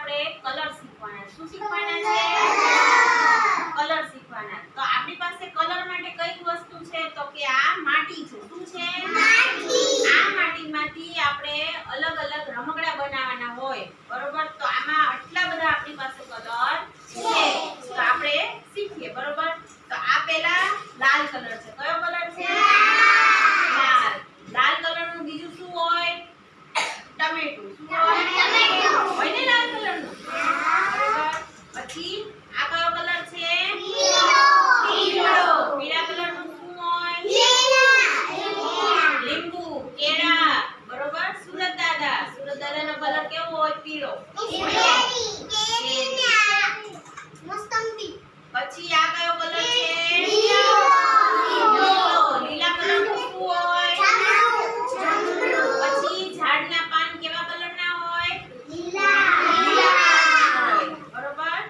આપણે કલર શીખવાના છે. શું શીખવાના છે? કલર શીખવાના. તો આપણી પાસે કલર માટે કઈ વસ્તુ છે? તો કે આ માટી છે. શું છે? આ માટીમાંથી આપણે અલગ અલગ રમકડા બનાવવાના હોય. બરોબર? તો આમાં આટલા બધા આપણી પાસે કલર છે તો આપણે શીખીએ બરોબર તો આ પહેલા લાલ કલર છે કયો કલર છે લાલ લાલ કલરનું બીજું શું હોય ટમેટું શું હોય હોય ને લાલ કલરનું બરોબર પછી આ કયો કલર છે પીળો પીળા કલરનું શું હોય લીંબુ કેળા બરોબર સુરત દાદા સુરત દાદાનો કલર કેવો હોય પીળો પછી આ કયો કલર છે લીલો લીલા કલરનું શું હોય પછી ઝાડના પાન કેવા કલરના હોય હોય બરોબર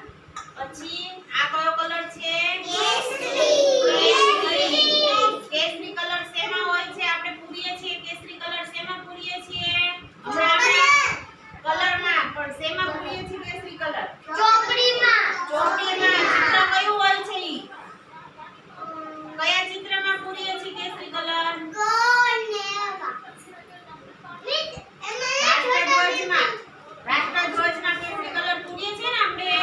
પછી આ કયો કલર છે કેસરી કેસરી કલર શેમાં હોય છે આપણે પૂરીએ છીએ કેસરી કલર શેમાં પૂરીએ છીએ હમણાં આપણે કલરમાં પણ શેમાં પૂરીએ છીએ કેસરી કલર ચોકડીમાં ચિત્ર કયું હોય છે ઈ કયા ચિત્રમાં પૂરીએ છીએ કેસરી કલર રાષ્ટ્રધ્વજમાં રાષ્ટ્રધ્વજમાં કેસરી કલર પૂરીએ છીએ ને આપણે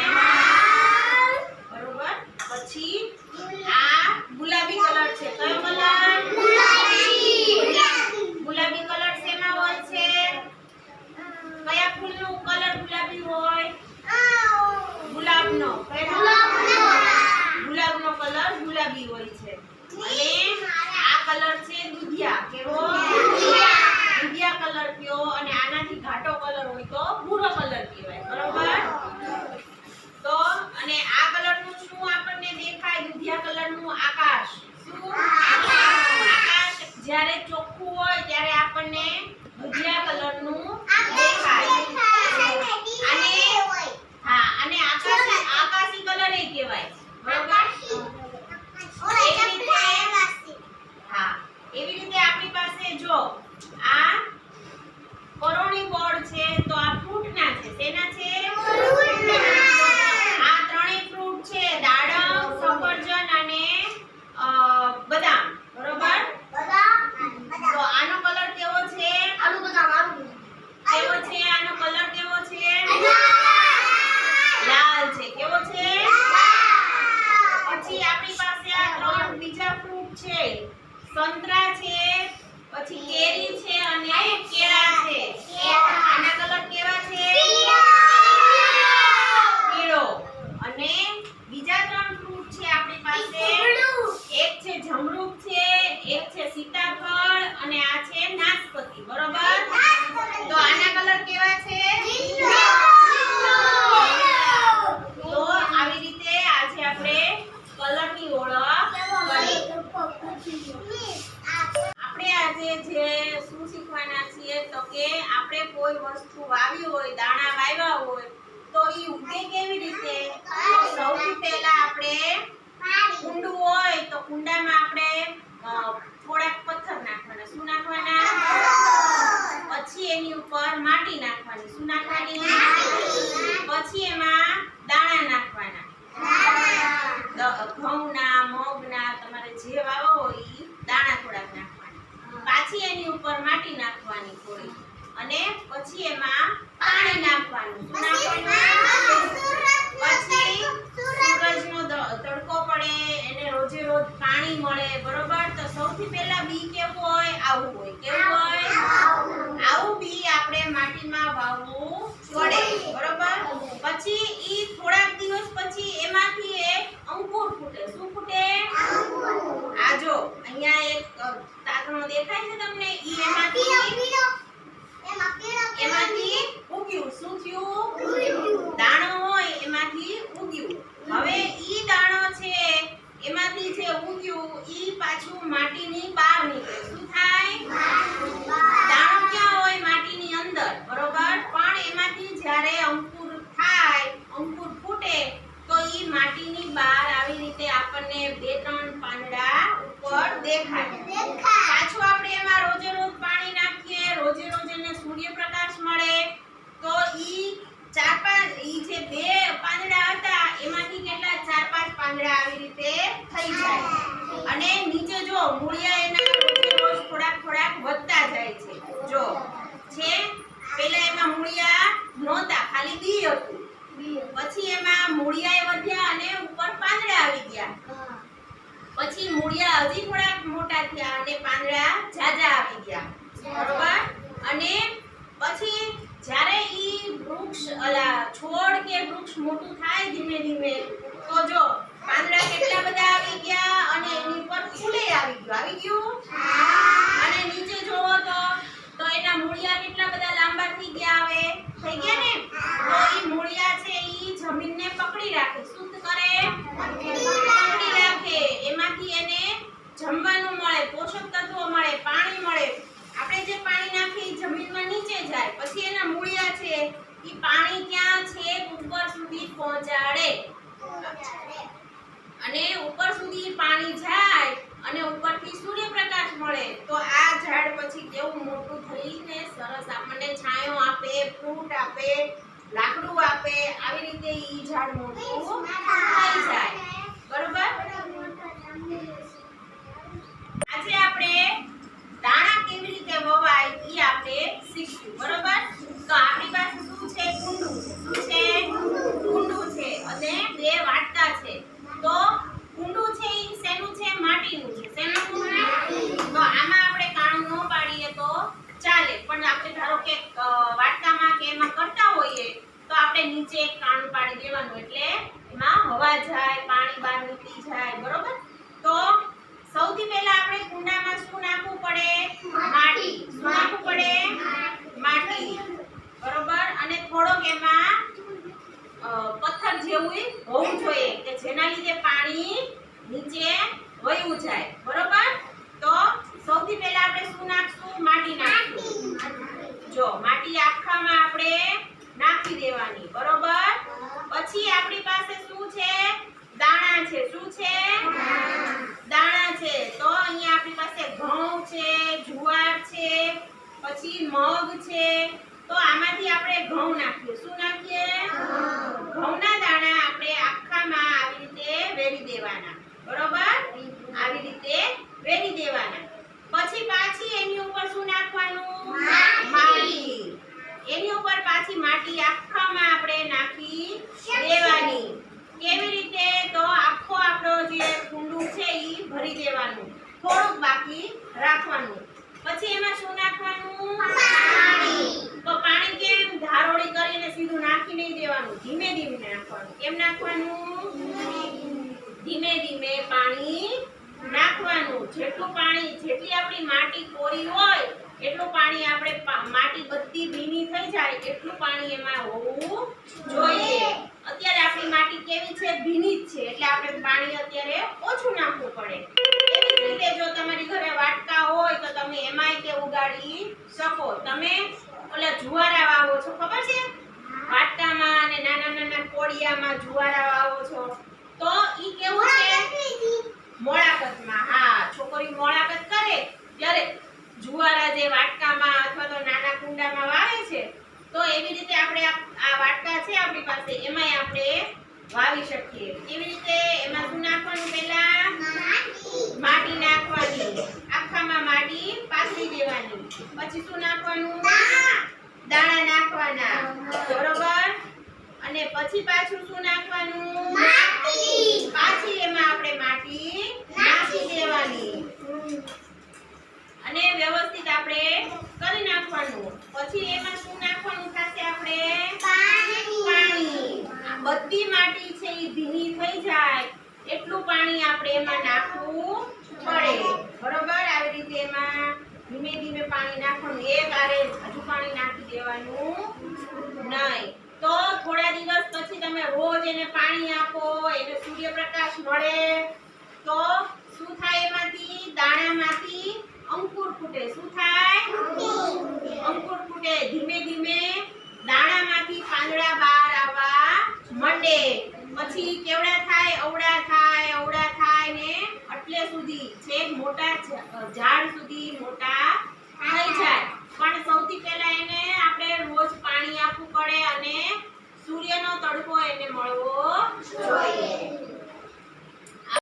બરોબર પછી આ ગુલાબી કલર છે કયો કલર ગુલાબી કલર શેમાં હોય છે કયા ફૂલનું કલર ગુલાબી હોય ગુલાબનો કયો ગુલાબનો કલર ગુલાબી હોય છે અને આ કલર છે દુધિયા કેવો દુધિયા. કલર કયો અને આનાથી ઘાટો કલર હોય તો ભૂરો કલર કહેવાય બરોબર? તો અને આ કલરનું શું આપણને દેખાય? દુધિયા કલરનું આકાશ. શું આકાશ જ્યારે ચોખ્ખું હોય ત્યારે આપણને દુધિયા કલરનું દેખાય અને હા અને આકાશી આકાશી કલર એ કહેવાય બરોબર હા એવી રીતે આપણી પાસે જો આ કરોણી બોર્ડ છે તો આ ફ્રૂટના છે શેના છે આ ત્રણેય ફ્રૂટ છે દાડમ સફરજન અને અ, બદામ બરોબર તો આનો કલર કેવો છે કેવો છે આનો કલર કેવો છે લાલ છે કેવો છે પછી આપણી પાસે આ ત્રણ બીજા ફ્રૂટ છે. સંતરા છે પછી કેરી છે અને કેળા છે. આના કલર કેવા છે? પીળો. અને બીજા ત્રણ ફ્રૂટ છે આપણી પાસે. એક છે જમરૂક છે એક છે સીતાફળ વસ્તુ વાવી હોય, દાણા વાવ્યા હોય, તો એ ઉગે કેવી રીતે? સૌથી પહેલા આપણે કુંડું હોય તો કુંડામાં આપણે થોડાક પથ્થર નાખવાના. શું નાખવાના? પછી એની ઉપર માટી નાખવાની. શું નાખવાની? પછી એમાં દાણા નાખવાના દ- ઘઉંના મગના તમારે જે વાવો હોય ઈ દાણા થોડાક નાખવાના પાછી એની ઉપર માટી નાખવાની થોડી અને પછી એમાં પાણી નાખવાનું શું નાખવાનું પછી સૂરજનો દ- તડકો પડે એને રોજે રોજ પાણી મળે બરોબર? તો સૌથી પહેલા બી કેવું હોય? આવું હોય. કેવું હોય? આવું બી આપણે માટીમાં વાવવું પડે બરોબર? પછી ઈ થોડાક દિવસ પછી એમાંથી એક અંકુર ફૂટે. શું ફૂટે? આ જો અહીંયા એક તાતણો દેખાય છે તમને ઈ એમાંથી એમાંથી ઉગ્યું શું થયું દાણો હોય એમાંથી ઉગ્યું હવે ઈ દાણો છે એમાંથી જે ઉગ્યું ઈ પાછું માટીની બહાર નીકળે શું થાય દાણો ક્યાં હોય માટીની અંદર બરોબર પણ એમાંથી જ્યારે અંકુર થાય અંકુર ફૂટે તો ઈ માટીની બહાર આવી રીતે આપણને બે ત્રણ પાંદડા ઉપર દેખાય પાછું આપણે એમાં રોજે રોજ પાણી નાખીએ રોજે રોજ એને સૂર્યપ્રકાશ મળે તો ઈ ચાર પાંચ પાંદડા આવી રીતે થઈ જાય. અને નીચે જો મૂળિયા એના રોજે રોજ થોડાક થોડાક વધતા જાય છે. જો છે પહેલા એમાં મૂળિયા નહોતા ખાલી બી હતું. પછી એમાં મૂળિયા વધ્યા અને ઉપર પાંદડા આવી ગયા. પછી મૂળિયા હજી થોડાક મોટા થયા અને પાંદડા જાજા આવી ગયા. બરોબર? અને પછી જ્યારે ઈ વૃક્ષ અલા છોડ કે વૃક્ષ મોટું થાય ધીમે ધીમે તો જો પાંદડા કેટલા બધા આવી ગયા અને એની ઉપર ફૂલે આવી ગયું. આવી ગયું? અને નીચે જોવો તો તો એના મૂળિયા કેટલા બધા લાંબા થઈ ગયા હવે? થઈ ગયા ને? તો એ મૂળિયા છે એ જમીનને પકડી રાખે. શુદ્ધ કરે, પકડી રાખે. એમાંથી એને જમવાનું મળે, પોષક તત્વો મળે, પાણી મળે. આપણે જે પાણી નાખી જમીનમાં નીચે જાય. પછી એના મૂળિયા છે. એ પાણી ક્યાં છે? ઉપર સુધી પહોંચાડે. અને ઉપર સુધી પાણી જાય અને ઉપરથી સૂર્યપ્રકાશ મળે, તો આ ઝાડ પછી કેવું મોટું થઈને સરસ આપણને છાંયો આપે, ફ્રૂટ આપે, લાકડું આપે, આવી રીતે ઈ ઝાડ મોટું થઈ જાય બરોબર આજે આપણે દાણા કેવી રીતે વવાય ઈ આપણે શીખશું બરોબર તો આપણી પાસે શું છે કુંડું છે શું છે કુંડું છે અને બે વાટકા છે તો કુંડું છે ઈ શેનું છે માટીનું છે શેનું તો આમાં આપણે કાણું ન પાડીએ તો ચાલે પણ આપણે ધારો કે વાટકામાં કે એમાં કરતા હોઈએ તો આપણે નીચે એક કાણું પાડી દેવાનું એટલે એમાં હવા જાય પાણી બહાર નીકળી જાય બરોબર? તો સૌથી પહેલા આપણે કુંડામાં શું નાખવું પડે? માટી. શું નાખવું પડે? માટી. બરોબર? અને થોડોક એમાં પથ્થર જેવું હોવું જોઈએ કે જેના લીધે પાણી નીચે વયું જાય બરોબર તો સૌથી પહેલા આપણે શું નાખશું માટી નાખશું જો માટી આખામાં આપણે નાખી દેવાની બરોબર પછી આપણી પાસે શું છે દાણા છે શું છે દાણા છે તો અહીંયા આપણી પાસે ઘઉં છે જુવાર છે પછી મગ છે તો આમાંથી આપણે ઘઉં નાખીએ. શું નાખીએ? ઘઉંના દાણા આપણે આખામાં આવી રીતે વેરી દેવાના. બરોબર? આવી રીતે વેરી દેવાના. પછી પાછી એની ઉપર શું નાખવાનું? માટી. એની ઉપર પાછી માટી આખામાં આપણે નાખી દેવાની. કેવી રીતે? તો આખો આપણો જે કુંડું છે એ ભરી દેવાનું. થોડુંક બાકી રાખવાનું. પછી એમાં શું નાખવાનું? પાણી સીધું નાખી નહીં દેવાનું, ધીમે ધીમે નાખવાનું. કેમ નાખવાનું? ધીમે ધીમે પાણી નાખવાનું. જેટલું પાણી, જેટલી આપણી માટી કોરી હોય, એટલું પાણી આપણે માટી બધી ભીની થઈ જાય, એટલું પાણી એમાં હોવું જોઈએ. અત્યારે આપણી માટી કેવી છે? ભીની જ છે. એટલે આપણે પાણી અત્યારે ઓછું નાખવું પડે. એવી રીતે જો તમારી ઘરે વાટકા હોય, તો તમે એમાંય તે ઉગાડી શકો. તમે ઓલા જુવારા વાવો છો, ખબર છે? વાટકામાં અને નાના નાના કોડિયામાં જુવારા વાવો છો. તો ઈ કેવું છે? મોળાકતમાં હા, છોકરી મોળાકત કરે ત્યારે જુવારા જે વાટકામાં અથવા તો નાના કુંડામાં વાવે છે, તો એવી રીતે આપણે આ વાટકા છે આપણી પાસે, એમાંય આપણે વાવી શકીએ. કેવી રીતે એમાં શું નાખવાનું પહેલા? માટી નાખવાની. આખામાં માટી પાથરી દેવાની. પછી શું નાખવાનું? દાણા નાખવાના. પછી પાછું શું નાખવાનું? પાછી એમાં આપણે માટી નાખી દેવાની. અને વ્યવસ્થિત આપણે કરી નાખવાનું. પછી એમાં શું નાખવાનું થશે આપણે? પાણી. બધી માટી છે એ ભીની થઈ જાય. એટલું પાણી આપણે એમાં નાખવું પડે. બરોબર? આવી રીતે એમાં ધીમે ધીમે પાણી નાખવાનું. એક આરે હજુ પાણી નાખી દેવાનું નહીં. તમે રોજ એને પાણી આપો, એને સૂર્યપ્રકાશ મળે, તો શું થાય એમાંથી? દાણામાંથી અંકુર ફૂટે. શું થાય? અંકુર ફૂટે. ધીમે ધીમે દાણામાંથી પાંદડા બહાર આવવા માંડે. પછી કેવડા થાય? અવડા થાય. અવડા થાય ને એટલે સુધી છેક મોટા ઝાડ સુધી મોટા થઈ જાય. પણ સૌથી પહેલા એને આપણે રોજ પાણી આપવું પડે અને સૂર્યનો તડકો એને મળવો જોઈએ